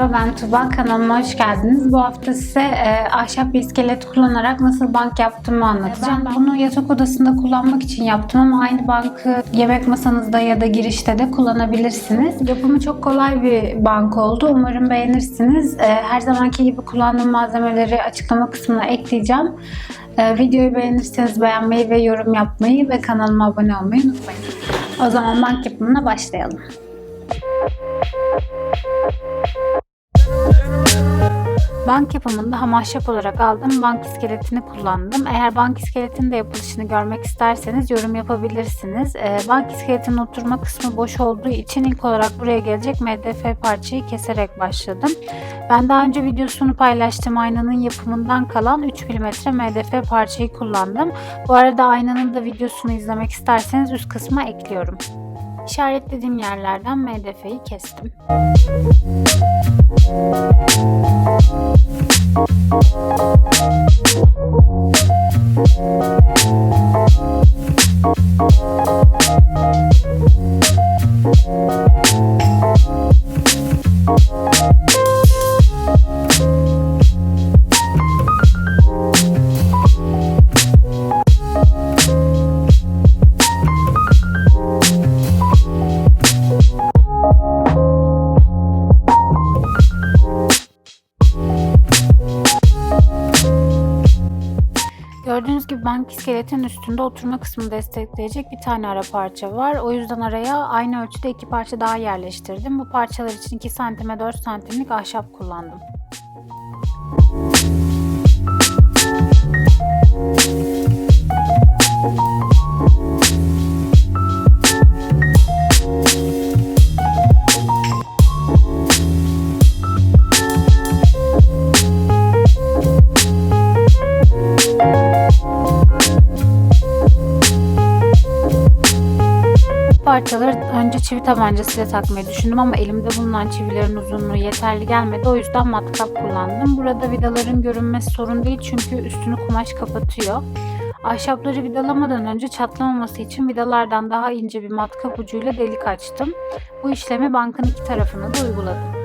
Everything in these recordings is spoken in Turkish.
Merhaba ben Tuba, kanalıma hoş geldiniz. Bu hafta size e, ahşap bir iskelet kullanarak nasıl bank yaptığımı anlatacağım. Ben bunu yatak odasında kullanmak için yaptım ama aynı bankı yemek masanızda ya da girişte de kullanabilirsiniz. Yapımı çok kolay bir bank oldu. Umarım beğenirsiniz. E, her zamanki gibi kullandığım malzemeleri açıklama kısmına ekleyeceğim. E, videoyu beğenirseniz beğenmeyi ve yorum yapmayı ve kanalıma abone olmayı unutmayın. O zaman bank yapımına başlayalım. Bank yapımında ham ahşap olarak aldığım bank iskeletini kullandım. Eğer bank iskeletinin de yapılışını görmek isterseniz yorum yapabilirsiniz. Ee, bank iskeletinin oturma kısmı boş olduğu için ilk olarak buraya gelecek MDF parçayı keserek başladım. Ben daha önce videosunu paylaştığım aynanın yapımından kalan 3 mm MDF parçayı kullandım. Bu arada aynanın da videosunu izlemek isterseniz üst kısma ekliyorum. İşaretlediğim yerlerden MDF'yi kestim. İskeletin üstünde oturma kısmını destekleyecek bir tane ara parça var. O yüzden araya aynı ölçüde iki parça daha yerleştirdim. Bu parçalar için 2 cm'e 4 santimlik ahşap kullandım. Çivi tabancasıyla takmayı düşündüm ama elimde bulunan çivilerin uzunluğu yeterli gelmedi. O yüzden matkap kullandım. Burada vidaların görünmesi sorun değil çünkü üstünü kumaş kapatıyor. Ahşapları vidalamadan önce çatlamaması için vidalardan daha ince bir matkap ucuyla delik açtım. Bu işlemi bankın iki tarafına da uyguladım.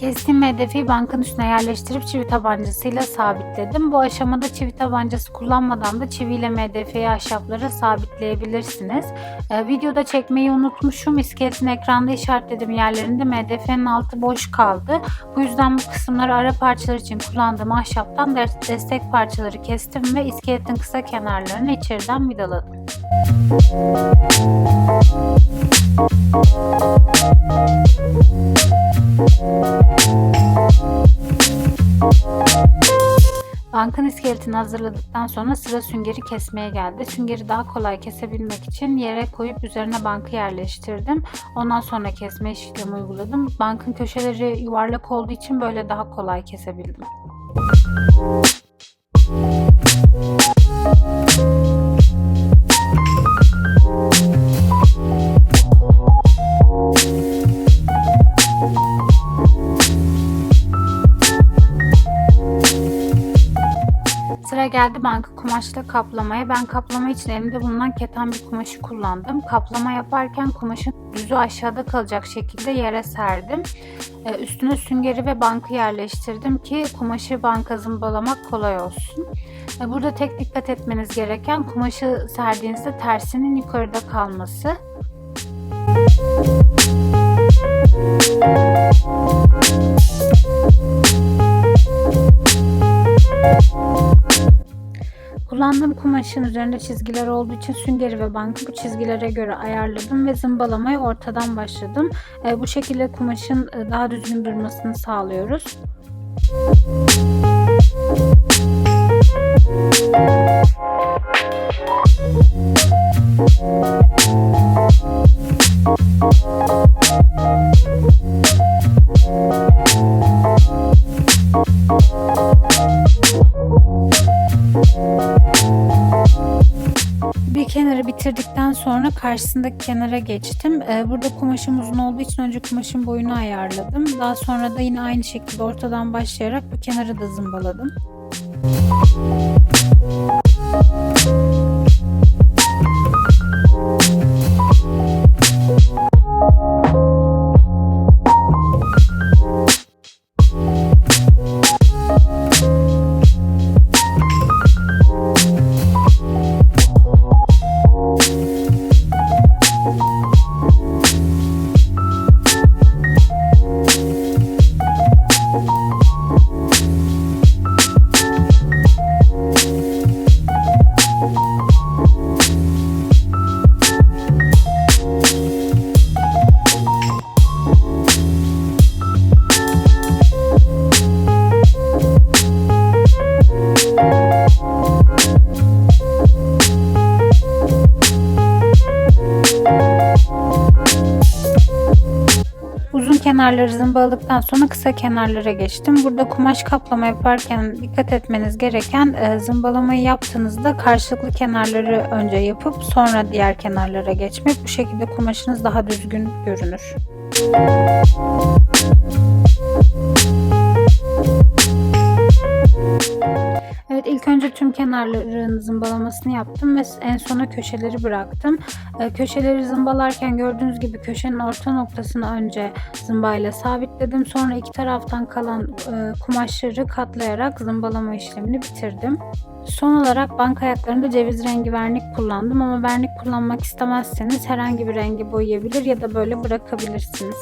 Kestiğim hedefi bankın üstüne yerleştirip çivi tabancasıyla sabitledim. Bu aşamada çivi tabancası kullanmadan da çiviyle MDF'yi ahşaplara sabitleyebilirsiniz. Ee, videoda çekmeyi unutmuşum. İskeletin ekranda işaretlediğim yerlerinde MDF'nin altı boş kaldı. Bu yüzden bu kısımları ara parçalar için kullandığım ahşaptan destek parçaları kestim ve iskeletin kısa kenarlarını içeriden vidaladım. Müzik Bankın iskeletini hazırladıktan sonra sıra süngeri kesmeye geldi. Süngeri daha kolay kesebilmek için yere koyup üzerine bankı yerleştirdim. Ondan sonra kesme işlemi uyguladım. Bankın köşeleri yuvarlak olduğu için böyle daha kolay kesebildim. Sıra geldi banka kumaşla kaplamaya. Ben kaplama için elimde bulunan keten bir kumaşı kullandım. Kaplama yaparken kumaşın düzü aşağıda kalacak şekilde yere serdim. Ee, Üstüne süngeri ve bankı yerleştirdim ki kumaşı banka zımbalamak kolay olsun. Ee, Burada tek dikkat etmeniz gereken kumaşı serdiğinizde tersinin yukarıda kalması. Kullandığım kumaşın üzerinde çizgiler olduğu için süngeri ve bankı bu çizgilere göre ayarladım ve zımbalamaya ortadan başladım. E, bu şekilde kumaşın e, daha düzgün durmasını sağlıyoruz. Bir karşısındaki kenara geçtim. Ee, Burada kumaşım uzun olduğu için önce kumaşın boyunu ayarladım. Daha sonra da yine aynı şekilde ortadan başlayarak bu kenarı da zımbaladım. Uzun kenarları zımbaladıktan sonra kısa kenarlara geçtim. Burada kumaş kaplama yaparken dikkat etmeniz gereken e, zımbalamayı yaptığınızda karşılıklı kenarları önce yapıp sonra diğer kenarlara geçmek. Bu şekilde kumaşınız daha düzgün görünür. Evet ilk önce tüm kenarların zımbalamasını yaptım ve en sona köşeleri bıraktım. Ee, köşeleri zımbalarken gördüğünüz gibi köşenin orta noktasını önce zımbayla sabitledim. Sonra iki taraftan kalan e, kumaşları katlayarak zımbalama işlemini bitirdim. Son olarak bank ayaklarında ceviz rengi vernik kullandım ama vernik kullanmak istemezseniz herhangi bir rengi boyayabilir ya da böyle bırakabilirsiniz.